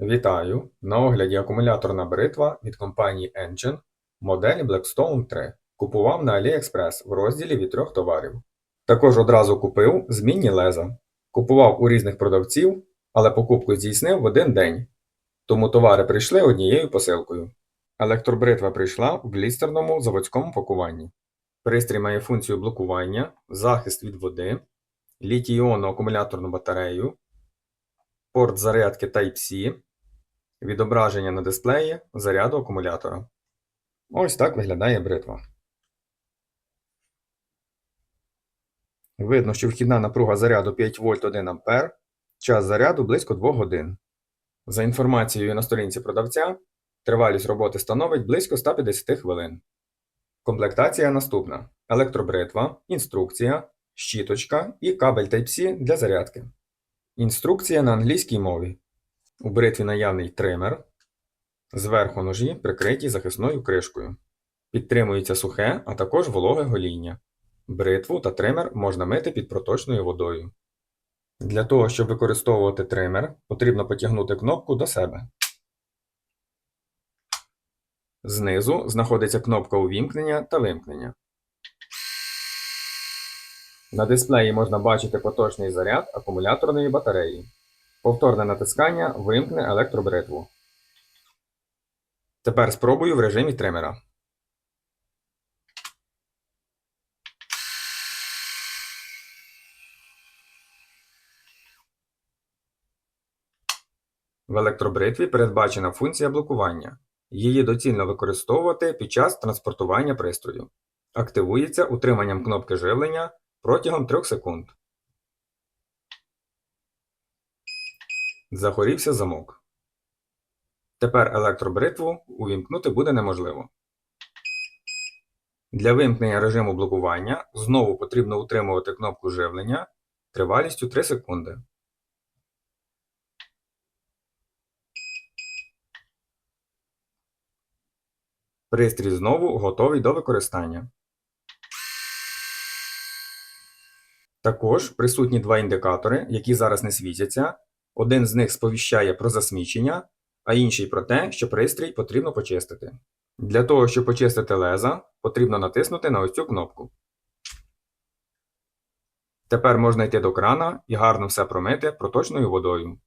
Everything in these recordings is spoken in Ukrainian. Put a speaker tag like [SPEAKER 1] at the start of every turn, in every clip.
[SPEAKER 1] Вітаю! На огляді акумуляторна бритва від компанії Engine моделі Blackstone 3. Купував на AliExpress в розділі від трьох товарів. Також одразу купив змінні леза. Купував у різних продавців, але покупку здійснив в один день. Тому товари прийшли однією посилкою. Електробритва прийшла в блістерному заводському пакуванні. Пристрій має функцію блокування, захист від води, літій-іонну акумуляторну батарею, порт зарядки Type-C, відображення на дисплеї заряду акумулятора. Ось так виглядає бритва. Видно, що вхідна напруга заряду 5 вольт 1 А, час заряду близько 2 годин. За інформацією на сторінці продавця, тривалість роботи становить близько 150 хвилин. Комплектація наступна: електробритва, інструкція, щіточка і кабель Type-C для зарядки. Інструкція на англійській мові. У бритві наявний тример. Зверху ножі прикриті захисною кришкою. Підтримується сухе, а також вологе гоління. Бритву та тример можна мити під проточною водою. Для того, щоб використовувати тример, потрібно потягнути кнопку до себе. Знизу знаходиться кнопка увімкнення та вимкнення. На дисплеї можна бачити поточний заряд акумуляторної батареї. Повторне натискання вимкне електробритву. Тепер спробую в режимі тримера. В електробритві передбачена функція блокування. Її доцільно використовувати під час транспортування пристрою. Активується утриманням кнопки живлення протягом 3 секунд. Загорівся замок. Тепер електробритву увімкнути буде неможливо. Для вимкнення режиму блокування знову потрібно утримувати кнопку живлення тривалістю 3 секунди. Пристрій знову готовий до використання. Також присутні два індикатори, які зараз не світяться. Один з них сповіщає про засмічення, а інший про те, що пристрій потрібно почистити. Для того, щоб почистити леза, потрібно натиснути на ось цю кнопку. Тепер можна йти до крана і гарно все промити проточною водою.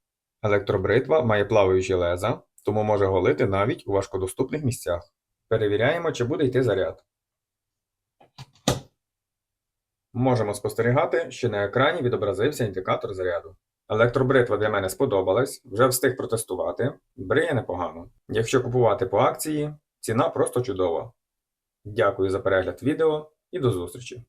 [SPEAKER 1] Електробритва має плаваючі леза, тому може голити навіть у важкодоступних місцях. Перевіряємо, чи буде йти заряд. Можемо спостерігати, що на екрані відобразився індикатор заряду. Електробритва для мене сподобалась, вже встиг протестувати, бриє непогано. Якщо купувати по акції, ціна просто чудова. Дякую за перегляд відео і до зустрічі!